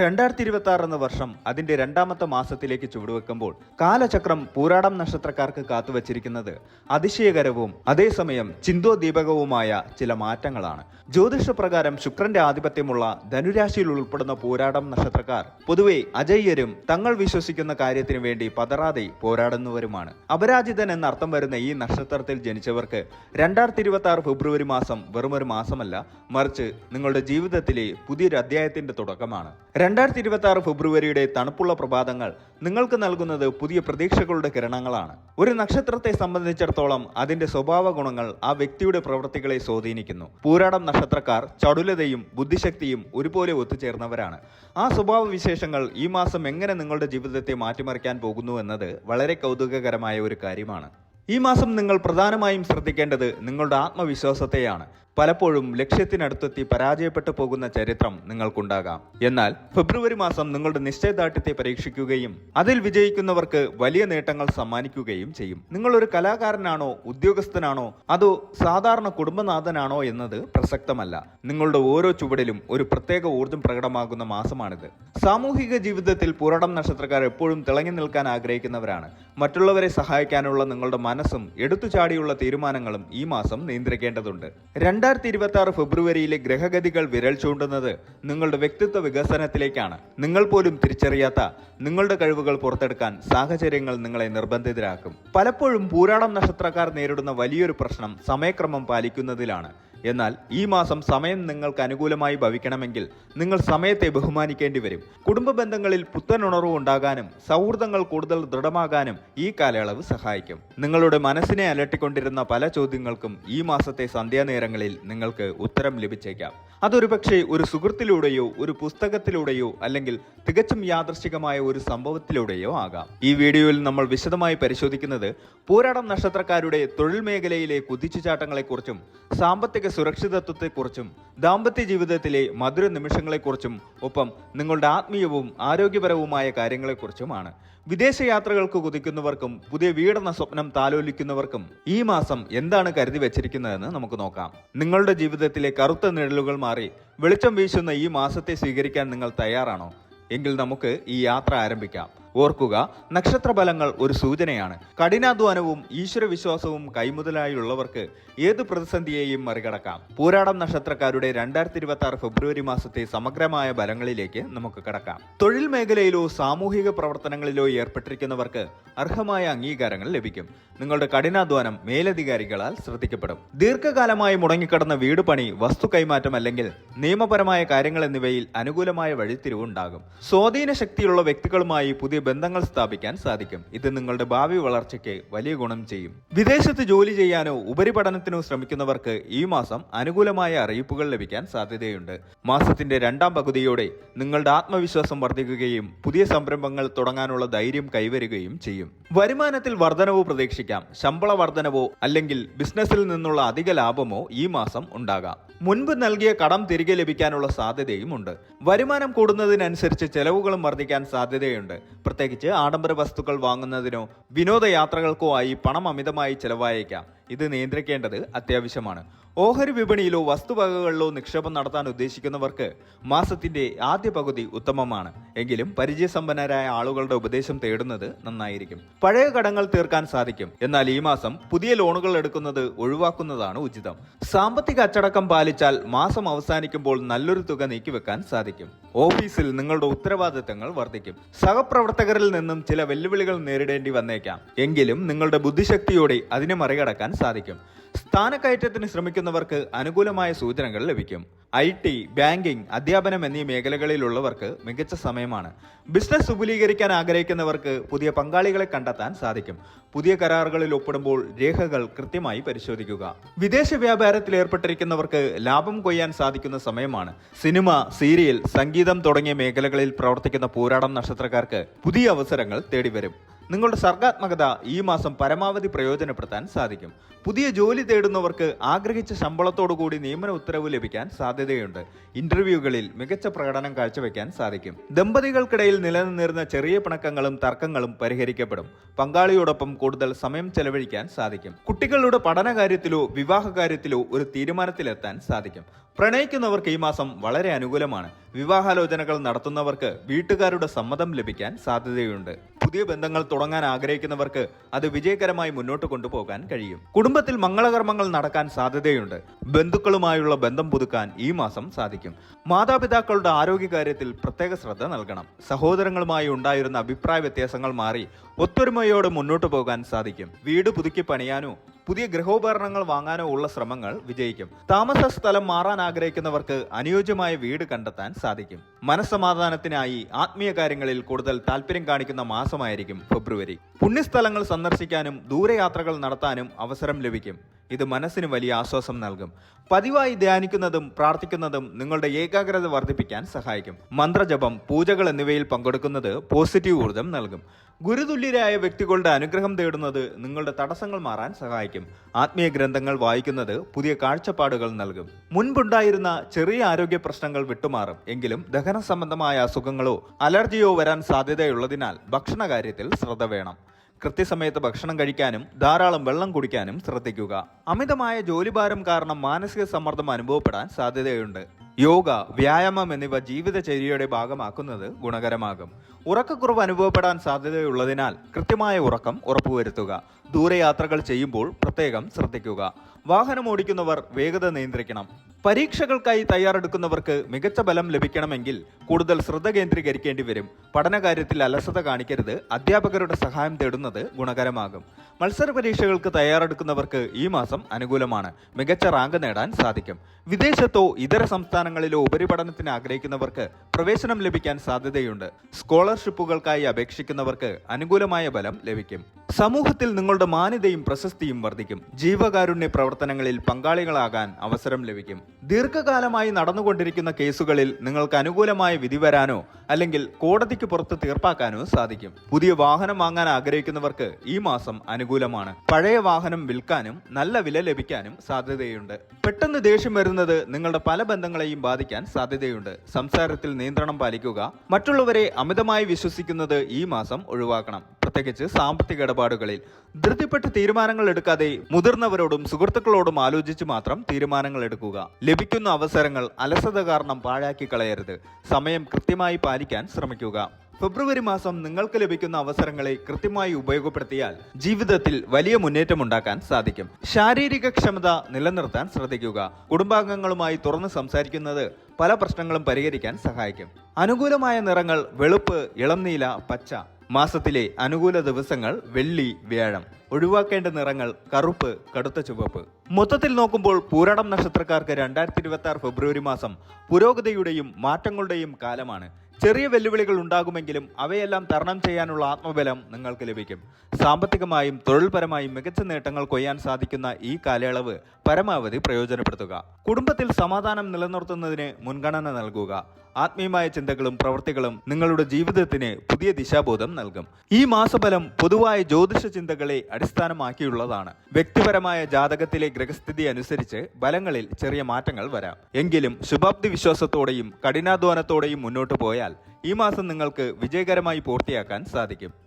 രണ്ടായിരത്തി ഇരുപത്തി ആറ് എന്ന വർഷം അതിന്റെ രണ്ടാമത്തെ മാസത്തിലേക്ക് ചുവടുവെക്കുമ്പോൾ കാലചക്രം പൂരാടം നക്ഷത്രക്കാർക്ക് കാത്തുവച്ചിരിക്കുന്നത് അതിശയകരവും അതേസമയം ചിന്തോദീപകവുമായ ചില മാറ്റങ്ങളാണ്. ജ്യോതിഷപ്രകാരം ശുക്രന്റെ ആധിപത്യമുള്ള ധനുരാശിയിൽ ഉൾപ്പെടുന്ന പോരാടം നക്ഷത്രക്കാർ പൊതുവെ അജയ്യരും തങ്ങൾ വിശ്വസിക്കുന്ന കാര്യത്തിനു വേണ്ടി പതറാതെ പോരാടുന്നവരുമാണ്. അപരാജിതൻ എന്നർത്ഥം വരുന്ന ഈ നക്ഷത്രത്തിൽ ജനിച്ചവർക്ക് രണ്ടായിരത്തി ഇരുപത്തി ആറ് ഫെബ്രുവരി മാസം വെറുമൊരു മാസമല്ല മറിച്ച് നിങ്ങളുടെ ജീവിതത്തിലെ പുതിയൊരു അധ്യായത്തിന്റെ തുടക്കമാണ്. രണ്ടായിരത്തി ഇരുപത്തി ആറ് ഫെബ്രുവരിയുടെ തണുപ്പുള്ള പ്രഭാതങ്ങൾ നിങ്ങൾക്ക് നൽകുന്നത് പുതിയ പ്രതീക്ഷകളുടെ കിരണങ്ങളാണ്. ഒരു നക്ഷത്രത്തെ സംബന്ധിച്ചിടത്തോളം അതിന്റെ സ്വഭാവ ഗുണങ്ങൾ ആ വ്യക്തിയുടെ പ്രവൃത്തികളെ സ്വാധീനിക്കുന്നു. പൂരാടം നക്ഷത്രക്കാർ ചടുലതയും ബുദ്ധിശക്തിയും ഒരുപോലെ ഒത്തുചേർന്നവരാണ്. ആ സ്വഭാവ വിശേഷങ്ങൾ ഈ മാസം എങ്ങനെ നിങ്ങളുടെ ജീവിതത്തെ മാറ്റിമറിക്കാൻ പോകുന്നു എന്നത് വളരെ കൗതുകകരമായ ഒരു കാര്യമാണ്. ഈ മാസം നിങ്ങൾ പ്രധാനമായും ശ്രദ്ധിക്കേണ്ടത് നിങ്ങളുടെ ആത്മവിശ്വാസത്തെയാണ്. പലപ്പോഴും ലക്ഷ്യത്തിനടുത്തെത്തി പരാജയപ്പെട്ടു പോകുന്ന ചരിത്രം നിങ്ങൾക്കുണ്ടാകാം. എന്നാൽ ഫെബ്രുവരി മാസം നിങ്ങളുടെ നിശ്ചയദാർഢ്യത്തെ പരീക്ഷിക്കുകയും അതിൽ വിജയിക്കുന്നവർക്ക് വലിയ നേട്ടങ്ങൾ സമ്മാനിക്കുകയും ചെയ്യും. നിങ്ങൾ ഒരു കലാകാരനാണോ ഉദ്യോഗസ്ഥനാണോ അതോ സാധാരണ കുടുംബനാഥനാണോ എന്നത് പ്രസക്തമല്ല. നിങ്ങളുടെ ഓരോ ചുവടിലും ഒരു പ്രത്യേക ഊർജം പ്രകടമാകുന്ന മാസമാണിത്. സാമൂഹിക ജീവിതത്തിൽ പുരടം നക്ഷത്രക്കാർ എപ്പോഴും തിളങ്ങി നിൽക്കാൻ ആഗ്രഹിക്കുന്നവരാണ്. മറ്റുള്ളവരെ സഹായിക്കാനുള്ള നിങ്ങളുടെ മനസ്സും എടുത്തുചാടിയുള്ള തീരുമാനങ്ങളും ഈ മാസം നിയന്ത്രിക്കേണ്ടതുണ്ട്. രണ്ടായിരത്തി ഇരുപത്തി ആറ് ഫെബ്രുവരിയിലെ ഗ്രഹഗതികൾ വിരൽ ചൂണ്ടുന്നത് നിങ്ങളുടെ വ്യക്തിത്വ വികസനത്തിലേക്കാണ്. നിങ്ങൾ പോലും തിരിച്ചറിയാത്ത നിങ്ങളുടെ കഴിവുകൾ പുറത്തെടുക്കാൻ സാഹചര്യങ്ങൾ നിങ്ങളെ നിർബന്ധിതരാക്കും. പലപ്പോഴും പൂരാടം നക്ഷത്രക്കാർ നേരിടുന്ന വലിയൊരു പ്രശ്നം സമയക്രമം പാലിക്കുന്നതിലാണ്. എന്നാൽ ഈ മാസം സമയം നിങ്ങൾക്ക് അനുകൂലമായി ഭവിക്കണമെങ്കിൽ നിങ്ങൾ സമയത്തെ ബഹുമാനിക്കേണ്ടി വരും. കുടുംബ ബന്ധങ്ങളിൽ പുത്തൻ ഉണർവ് ഉണ്ടാകാനും സൗഹൃദങ്ങൾ കൂടുതൽ ദൃഢമാകാനും ഈ കാലയളവ് സഹായിക്കും. നിങ്ങളുടെ മനസ്സിനെ അലട്ടിക്കൊണ്ടിരുന്ന പല ചോദ്യങ്ങൾക്കും ഈ മാസത്തെ സന്ധ്യാനേരങ്ങളിൽ നിങ്ങൾക്ക് ഉത്തരം ലഭിച്ചേക്കാം. അതൊരു പക്ഷേ ഒരു സുഹൃത്തിലൂടെയോ ഒരു പുസ്തകത്തിലൂടെയോ അല്ലെങ്കിൽ തികച്ചും യാദൃശ്ചികമായ ഒരു സംഭവത്തിലൂടെയോ ആകാം. ഈ വീഡിയോയിൽ നമ്മൾ വിശദമായി പരിശോധിക്കുന്നത് പോരാടം നക്ഷത്രക്കാരുടെ തൊഴിൽ മേഖലയിലെ കുതിച്ചുചാട്ടങ്ങളെക്കുറിച്ചും സാമ്പത്തിക സുരക്ഷിതത്വത്തെക്കുറിച്ചും ദാമ്പത്യ ജീവിതത്തിലെ മധുര നിമിഷങ്ങളെക്കുറിച്ചും ഒപ്പം നിങ്ങളുടെ ആത്മീയവും ആരോഗ്യപരവുമായ കാര്യങ്ങളെക്കുറിച്ചുമാണ്. വിദേശ യാത്രകൾക്ക് കുതിക്കുന്നവർക്കും പുതിയ വീടെന്ന സ്വപ്നം താലോലിക്കുന്നവർക്കും ഈ മാസം എന്താണ് കരുതി വെച്ചിരിക്കുന്നതെന്ന് നമുക്ക് നോക്കാം. നിങ്ങളുടെ ജീവിതത്തിലെ കറുത്ത നിഴലുകൾ മാറി വെളിച്ചം വീശുന്ന ഈ മാസത്തെ സ്വീകരിക്കാൻ നിങ്ങൾ തയ്യാറാണോ? എങ്കിൽ നമുക്ക് ഈ യാത്ര ആരംഭിക്കാം. ഓർക്കുക നക്ഷത്രഫലങ്ങൾ ഒരു സൂചനയാണ്. കഠിനാധ്വാനവും ഈശ്വരവിശ്വാസവും കൈമുതലായുള്ളവർക്ക് ഏത് പ്രതിസന്ധിയെയും മറികടക്കാം. പൂരാടം നക്ഷത്രക്കാരുടെ രണ്ടായിരത്തി ഇരുപത്തി ആറ് ഫെബ്രുവരി മാസത്തെ സമഗ്രമായ ഫലങ്ങളിലേക്ക് നമുക്ക് കടക്കാം. തൊഴിൽ മേഖലയിലോ സാമൂഹിക പ്രവർത്തനങ്ങളിലോ ഏർപ്പെട്ടിരിക്കുന്നവർക്ക് അർഹമായ അംഗീകാരങ്ങൾ ലഭിക്കും. നിങ്ങളുടെ കഠിനാധ്വാനം മേലധികാരികളാൽ ശ്രദ്ധിക്കപ്പെടും. ദീർഘകാലമായി മുടങ്ങിക്കിടന്ന വീട് പണി വസ്തു കൈമാറ്റം അല്ലെങ്കിൽ നിയമപരമായ കാര്യങ്ങൾ എന്നിവയിൽ അനുകൂലമായ വഴിത്തിരിവുണ്ടാകും. സ്വാധീന ശക്തിയുള്ള വ്യക്തികളുമായി പുതിയ ബന്ധങ്ങൾ സ്ഥാപിക്കാൻ സാധിക്കും. ഇത് നിങ്ങളുടെ ഭാവി വളർച്ചയ്ക്ക് വലിയ ഗുണം ചെയ്യും. വിദേശത്ത് ജോലി ചെയ്യാനോ ഉപരിപഠനത്തിനോ ശ്രമിക്കുന്നവർക്ക് ഈ മാസം അനുകൂലമായ അറിയിപ്പുകൾ ലഭിക്കാൻ സാധ്യതയുണ്ട്. മാസത്തിന്റെ രണ്ടാം പകുതിയോടെ നിങ്ങളുടെ ആത്മവിശ്വാസം വർദ്ധിക്കുകയും പുതിയ സംരംഭങ്ങൾ തുടങ്ങാനുള്ള ധൈര്യം കൈവരുകയും ചെയ്യും. വരുമാനത്തിൽ വർധനവ് പ്രതീക്ഷിക്കാം. ശമ്പള വർധനവോ അല്ലെങ്കിൽ ബിസിനസ്സിൽ നിന്നുള്ള അധിക ലാഭമോ ഈ മാസം ഉണ്ടാകാം. മുൻപ് നൽകിയ കടം തിരികെ ലഭിക്കാനുള്ള സാധ്യതയും ഉണ്ട് വരുമാനം കൂടുന്നതിനനുസരിച്ച് ചെലവുകളും വർദ്ധിക്കാൻ സാധ്യതയുണ്ട്. പ്രത്യേകിച്ച് ആഡംബര വസ്തുക്കൾ വാങ്ങുന്നതിനോ വിനോദയാത്രകൾക്കോ ആയി പണം അമിതമായി ചെലവായേക്കാം. ഇത് നിയന്ത്രിക്കേണ്ടത് അത്യാവശ്യമാണ്. ഓഹരി വിപണിയിലോ വസ്തുവകകളിലോ നിക്ഷേപം നടത്താൻ ഉദ്ദേശിക്കുന്നവർക്ക് മാസത്തിന്റെ ആദ്യ പകുതി ഉത്തമമാണ്. എങ്കിലും പരിചയസമ്പന്നരായ ആളുകളുടെ ഉപദേശം തേടുന്നത് നന്നായിരിക്കും. പഴയ കടങ്ങൾ തീർക്കാൻ സാധിക്കും. എന്നാൽ ഈ മാസം പുതിയ ലോണുകൾ എടുക്കുന്നത് ഒഴിവാക്കുന്നതാണ് ഉചിതം. സാമ്പത്തിക അച്ചടക്കം പാലിച്ചാൽ മാസം അവസാനിക്കുമ്പോൾ നല്ലൊരു തുക നീക്കിവെക്കാൻ സാധിക്കും. ഓഫീസിൽ നിങ്ങളുടെ ഉത്തരവാദിത്തങ്ങൾ വർദ്ധിക്കും. സഹപ്രവർത്തകരിൽ നിന്നും ചില വെല്ലുവിളികൾ നേരിടേണ്ടി വന്നേക്കാം. എങ്കിലും നിങ്ങളുടെ ബുദ്ധിശക്തിയോടെ അതിനെ മറികടക്കാൻ സാധിക്കും. സ്ഥാനക്കയറ്റത്തിന് ശ്രമിക്കുന്നവർക്ക് അനുകൂലമായ സൂചനകൾ ലഭിക്കും. ഐ ടി ബാങ്കിംഗ് അധ്യാപനം എന്നീ മേഖലകളിലുള്ളവർക്ക് മികച്ച സമയമാണ്. ബിസിനസ് വിപുലീകരിക്കാൻ ആഗ്രഹിക്കുന്നവർക്ക് പുതിയ പങ്കാളികളെ കണ്ടെത്താൻ സാധിക്കും. പുതിയ കരാറുകളിൽ ഒപ്പിടുമ്പോൾ രേഖകൾ കൃത്യമായി പരിശോധിക്കുക. വിദേശ വ്യാപാരത്തിൽ ഏർപ്പെട്ടിരിക്കുന്നവർക്ക് ലാഭം കൊയ്യാൻ സാധിക്കുന്ന സമയമാണ്. സിനിമ സീരിയൽ സംഗീതം തുടങ്ങിയ മേഖലകളിൽ പ്രവർത്തിക്കുന്ന പോരാടം നക്ഷത്രക്കാർക്ക് പുതിയ അവസരങ്ങൾ തേടിവരും. നിങ്ങളുടെ സർഗാത്മകത ഈ മാസം പരമാവധി പ്രയോജനപ്പെടുത്താൻ സാധിക്കും. പുതിയ ജോലി തേടുന്നവർക്ക് ആഗ്രഹിച്ച ശമ്പളത്തോടു കൂടി നിയമന ഉത്തരവ് ലഭിക്കാൻ സാധ്യതയുണ്ട്. ഇന്റർവ്യൂകളിൽ മികച്ച പ്രകടനം കാഴ്ചവെക്കാൻ സാധിക്കും. ദമ്പതികൾക്കിടയിൽ നിലനിന്നിരുന്ന ചെറിയ പിണക്കങ്ങളും തർക്കങ്ങളും പരിഹരിക്കപ്പെടും. പങ്കാളിയോടൊപ്പം കൂടുതൽ സമയം ചെലവഴിക്കാൻ സാധിക്കും. കുട്ടികളുടെ പഠനകാര്യത്തിലോ വിവാഹകാര്യത്തിലോ ഒരു തീരുമാനത്തിലെത്താൻ സാധിക്കും. പ്രണയിക്കുന്നവർക്ക് ഈ മാസം വളരെ അനുകൂലമാണ്. വിവാഹാലോചനകൾ നടത്തുന്നവർക്ക് വീട്ടുകാരുടെ സമ്മതം ലഭിക്കാൻ സാധ്യതയുണ്ട്. പുതിയ ബന്ധങ്ങൾ തുടങ്ങാൻ ആഗ്രഹിക്കുന്നവർക്ക് അത് വിജയകരമായി മുന്നോട്ട് കൊണ്ടുപോകാൻ കഴിയും. കുടുംബത്തിൽ മംഗളകർമ്മങ്ങൾ നടക്കാൻ സാധ്യതയുണ്ട്. ബന്ധുക്കളുമായുള്ള ബന്ധം പുതുക്കാൻ ഈ മാസം സാധിക്കും. മാതാപിതാക്കളുടെ ആരോഗ്യകാര്യത്തിൽ പ്രത്യേക ശ്രദ്ധ നൽകണം. സഹോദരങ്ങളുമായി ഉണ്ടായിരുന്ന അഭിപ്രായ വ്യത്യാസങ്ങൾ മാറി ഒത്തൊരുമയോടെ മുന്നോട്ട് പോകാൻ സാധിക്കും. വീട് പുതുക്കി പണിയാനോ പുതിയ ഗൃഹോപകരണങ്ങൾ വാങ്ങാനോ ഉള്ള ശ്രമങ്ങൾ വിജയിക്കും. താമസ സ്ഥലം മാറാൻ ആഗ്രഹിക്കുന്നവർക്ക് അനുയോജ്യമായ വീട് കണ്ടെത്താൻ സാധിക്കും. മനസ്സമാധാനത്തിനായി ആത്മീയ കാര്യങ്ങളിൽ കൂടുതൽ താല്പര്യം കാണിക്കുന്ന മാസമായിരിക്കും ഫെബ്രുവരി. പുണ്യസ്ഥലങ്ങൾ സന്ദർശിക്കാനും ദൂരയാത്രകൾ നടത്താനും അവസരം ലഭിക്കും. ഇത് മനസ്സിന് വലിയ ആശ്വാസം നൽകും. പതിവായി ധ്യാനിക്കുന്നതും പ്രാർത്ഥിക്കുന്നതും നിങ്ങളുടെ ഏകാഗ്രത വർദ്ധിപ്പിക്കാൻ സഹായിക്കും. മന്ത്രജപം പൂജകൾ എന്നിവയിൽ പങ്കെടുക്കുന്നത് പോസിറ്റീവ് ഊർജം നൽകും. ഗുരുതുല്യരായ വ്യക്തികളുടെ അനുഗ്രഹം തേടുന്നത് നിങ്ങളുടെ തടസ്സങ്ങൾ മാറാൻ സഹായിക്കും. ആത്മീയ ഗ്രന്ഥങ്ങൾ വായിക്കുന്നത് പുതിയ കാഴ്ചപ്പാടുകൾ നൽകും. മുൻപുണ്ടായിരുന്ന ചെറിയ ആരോഗ്യ പ്രശ്നങ്ങൾ വിട്ടുമാറും. എങ്കിലും ദഹന സംബന്ധമായ അസുഖങ്ങളോ അലർജിയോ വരാൻ സാധ്യതയുള്ളതിനാൽ ഭക്ഷണ കാര്യത്തിൽ ശ്രദ്ധ വേണം. കൃത്യസമയത്ത് ഭക്ഷണം കഴിക്കാനും ധാരാളം വെള്ളം കുടിക്കാനും ശ്രദ്ധിക്കുക. അമിതമായ ജോലിഭാരം കാരണം മാനസിക സമ്മർദ്ദം അനുഭവപ്പെടാൻ സാധ്യതയുണ്ട്. യോഗ വ്യായാമം എന്നിവ ജീവിതചര്യയുടെ ഭാഗമാക്കുന്നത് ഗുണകരമാകും. ഉറക്കക്കുറവ് അനുഭവപ്പെടാൻ സാധ്യതയുള്ളതിനാൽ കൃത്യമായ ഉറക്കം ഉറപ്പുവരുത്തുക. ദൂരയാത്രകൾ ചെയ്യുമ്പോൾ പ്രത്യേകം ശ്രദ്ധിക്കുക. വാഹനം ഓടിക്കുന്നവർ വേഗത നിയന്ത്രിക്കണം. പരീക്ഷകൾക്കായി തയ്യാറെടുക്കുന്നവർക്ക് മികച്ച ബലം ലഭിക്കണമെങ്കിൽ കൂടുതൽ ശ്രദ്ധ കേന്ദ്രീകരിക്കേണ്ടി വരും. പഠനകാര്യത്തിൽ അലസത കാണിക്കരുത്. അധ്യാപകരുടെ സഹായം തേടുന്നത് ഗുണകരമാകും. മത്സര പരീക്ഷകൾക്ക് തയ്യാറെടുക്കുന്നവർക്ക് ഈ മാസം അനുകൂലമാണ്. മികച്ച റാങ്ക് നേടാൻ സാധിക്കും. വിദേശത്തോ ഇതര സംസ്ഥാനങ്ങളിലോ ഉപരിപഠനത്തിന് ആഗ്രഹിക്കുന്നവർക്ക് പ്രവേശനം ലഭിക്കാൻ സാധ്യതയുണ്ട്. സ്കോളർഷിപ്പുകൾക്കായി അപേക്ഷിക്കുന്നവർക്ക് അനുകൂലമായ ബലം ലഭിക്കും. സമൂഹത്തിൽ നിങ്ങളുടെ മാന്യതയും പ്രശസ്തിയും വർദ്ധിക്കും. ജീവകാരുണ്യ പ്രവർത്തനങ്ങളിൽ പങ്കാളികളാകാൻ അവസരം ലഭിക്കും. ദീർഘകാലമായി നടന്നുകൊണ്ടിരിക്കുന്ന കേസുകളിൽ നിങ്ങൾക്ക് അനുകൂലമായ വിധി വരാനോ അല്ലെങ്കിൽ കോടതിക്ക് പുറത്ത് തീർപ്പാക്കാനോ സാധിക്കും. പുതിയ വാഹനം വാങ്ങാൻ ആഗ്രഹിക്കുന്നവർക്ക് ഈ മാസം അനുകൂലമാണ്. പഴയ വാഹനം വിൽക്കാനും നല്ല വില ലഭിക്കാനും സാധ്യതയുണ്ട്. പെട്ടെന്ന് ദേഷ്യം വരുന്നത് നിങ്ങളുടെ പല ബന്ധങ്ങളെയും ബാധിക്കാൻ സാധ്യതയുണ്ട്. സംസാരത്തിൽ നിയന്ത്രണം പാലിക്കുക മറ്റുള്ളവരെ അമിതമായി വിശ്വസിക്കുന്നത് ഈ മാസം ഒഴിവാക്കണം. പ്രത്യേകിച്ച് സാമ്പത്തിക ഇടപാടുകളിൽ. ധൃതിപ്പെട്ട് തീരുമാനങ്ങൾ എടുക്കാതെ മുതിർന്നവരോടും സുഹൃത്തുക്കളോടും ആലോചിച്ച് മാത്രം തീരുമാനങ്ങൾ എടുക്കുക. ലഭിക്കുന്ന അവസരങ്ങൾ അലസത കാരണം പാഴാക്കി കളയരുത്. സമയം കൃത്യമായി പാലിക്കാൻ ശ്രമിക്കുക. ഫെബ്രുവരി മാസം നിങ്ങൾക്ക് ലഭിക്കുന്ന അവസരങ്ങളെ കൃത്യമായി ഉപയോഗപ്പെടുത്തിയാൽ ജീവിതത്തിൽ വലിയ മുന്നേറ്റം ഉണ്ടാക്കാൻ സാധിക്കും. ശാരീരിക ക്ഷമത നിലനിർത്താൻ ശ്രദ്ധിക്കുക. കുടുംബാംഗങ്ങളുമായി തുറന്ന് സംസാരിക്കുന്നത് പല പ്രശ്നങ്ങളും പരിഹരിക്കാൻ സഹായിക്കും. അനുകൂലമായ നിറങ്ങൾ വെളുപ്പ് ഇളം നീല പച്ച മാസത്തിലെ അനുകൂല ദിവസങ്ങൾ വെള്ളി വ്യാഴം. ഒഴിവാക്കേണ്ട നിറങ്ങൾ കറുപ്പ് കടുത്ത ചുവപ്പ്. മൊത്തത്തിൽ നോക്കുമ്പോൾ പൂരാടം നക്ഷത്രക്കാർക്ക് രണ്ടായിരത്തി ഇരുപത്തി ആറ് ഫെബ്രുവരി മാസം പുരോഗതിയുടെയും മാറ്റങ്ങളുടെയും കാലമാണ്. ചെറിയ വെല്ലുവിളികൾ ഉണ്ടാകുമെങ്കിലും അവയെല്ലാം തരണം ചെയ്യാനുള്ള ആത്മബലം നിങ്ങൾക്ക് ലഭിക്കും. സാമ്പത്തികമായും തൊഴിൽപരമായും മികച്ച നേട്ടങ്ങൾ കൊയ്യാൻ സാധിക്കുന്ന ഈ കാലയളവ് പരമാവധി പ്രയോജനപ്പെടുത്തുക. കുടുംബത്തിൽ സമാധാനം നിലനിർത്തുന്നതിന് മുൻഗണന നൽകുക. ആത്മീയമായ ചിന്തകളും പ്രവൃത്തികളും നിങ്ങളുടെ ജീവിതത്തിന് പുതിയ ദിശാബോധം നൽകും. ഈ മാസഫലം പൊതുവായ ജ്യോതിഷ ചിന്തകളെ അടിസ്ഥാനമാക്കിയുള്ളതാണ്. വ്യക്തിപരമായ ജാതകത്തിലെ ഗ്രഹസ്ഥിതി അനുസരിച്ച് ബലങ്ങളിൽ ചെറിയ മാറ്റങ്ങൾ വരാം. എങ്കിലും ശുഭാപ്തി വിശ്വാസത്തോടെയും കഠിനാധ്വാനത്തോടെയും മുന്നോട്ട് പോയാൽ ഈ മാസം നിങ്ങൾക്ക് വിജയകരമായി പൂർത്തിയാക്കാൻ സാധിക്കും.